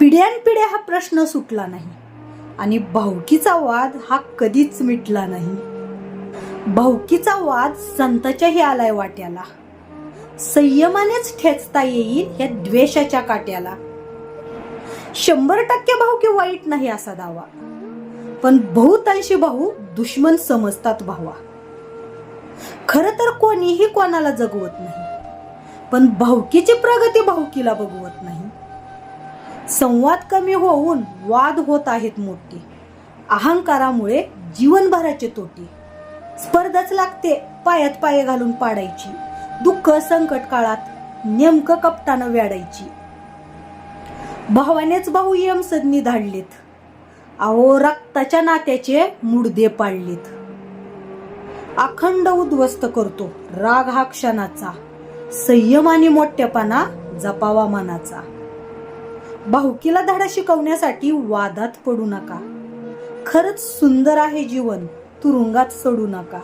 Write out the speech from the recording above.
पिढ्यानपिढ्या हा प्रश्न सुटला नाही. आणि भाऊकीचा वाद हा कधीच मिटला नाही. भाऊकीचा वाद संताच्याही आलाय वाट्याला. संयमानेच ठेचता येईल या द्वेषाच्या काट्याला. शंभर टक्के भाऊकी वाईट नाही असा दावा. पण बहुतांशी भाऊ दुश्मन समजतात भावा. खर तर कोणीही कोणाला जगवत नाही. पण भाऊकीची प्रगती भाऊकीला बघवत नाही. संवाद कमी होऊन वाद होत आहेत मोठे. अहंकारामुळे जीवनभराचे तोटे. स्पर्धाच लागते पायात पाय घालून पाडायची. दुःख संकट काळात नेमकं कपटानं व्याडायची. भावानेच भाऊ यम सदनी धाडलेत. अहो रक्ताच्या नात्याचे मुडदे पाडलेत. अखंड उद्ध्वस्त करतो राग हा क्षणाचा. संयम आणि मोठ्यापणा जपावा मनाचा. भाऊकीला धडा शिकवण्यासाठी वादात पडू नका. खरंच सुंदर आहे जीवन तुरुंगात सोडू नका.